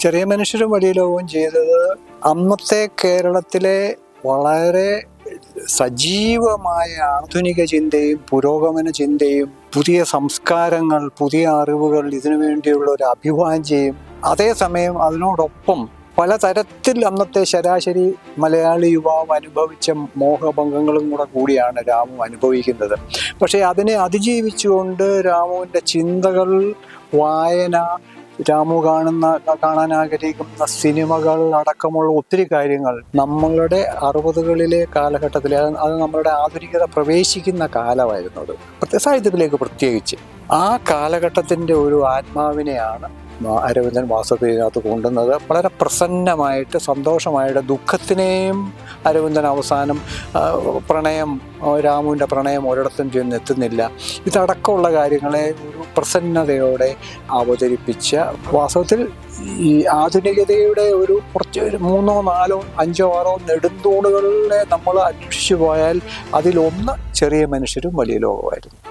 ചെറിയ മനുഷ്യരും വലിയ ലോകവും ചെയ്തത് അന്നത്തെ കേരളത്തിലെ വളരെ സജീവമായ ആധുനിക ചിന്തയും പുരോഗമന ചിന്തയും പുതിയ സംസ്കാരങ്ങൾ പുതിയ അറിവുകൾ ഇതിനു വേണ്ടിയുള്ള ഒരു അഭിവാഞ്ചയും അതേസമയം അതിനോടൊപ്പം പലതരത്തിൽ അന്നത്തെ ശരാശരി മലയാളി യുവാവ് അനുഭവിച്ച മോഹഭംഗങ്ങളും കൂടെ കൂടിയാണ് രാമു അനുഭവിക്കുന്നത്. പക്ഷേ അതിനെ അതിജീവിച്ചുകൊണ്ട് രാമുവിന്റെ ചിന്തകൾ വായന രാമു കാണുന്ന കാണാൻ ആഗ്രഹിക്കുന്ന സിനിമകൾ അടക്കമുള്ള ഒത്തിരി കാര്യങ്ങൾ നമ്മളുടെ അറുപതുകളിലെ കാലഘട്ടത്തിൽ അത് നമ്മളുടെ ആധുനികത പ്രവേശിക്കുന്ന കാലമായിരുന്നു അത്. സാഹിത്യത്തിലേക്ക് പ്രത്യേകിച്ച് ആ കാലഘട്ടത്തിന്റെ ഒരു ആത്മാവിനെയാണ് അരവിന്ദൻ വാസുദേവിനകത്ത് കൊണ്ടുവന്നത്. വളരെ പ്രസന്നമായിട്ട് സന്തോഷമായിട്ട് ദുഃഖത്തിനെയും അരവിന്ദൻ അവസാനം പ്രണയം രാമുവിന്റെ പ്രണയം ഒരിടത്തും ചെന്ന് എത്തുന്നില്ല. ഇതടക്കമുള്ള കാര്യങ്ങളെ പ്രസന്നതയോടെ അവതരിപ്പിച്ച വാസ്തവത്തിൽ ഈ ആധുനികതയുടെ ഒരു കുറച്ച് മൂന്നോ നാലോ അഞ്ചോ ആറോ നെടുന്തൂണുകളിലെ നമ്മൾ അന്വേഷിച്ചു പോയാൽ അതിലൊന്ന് ചെറിയ മനുഷ്യരും വലിയ ലോകമായിരുന്നു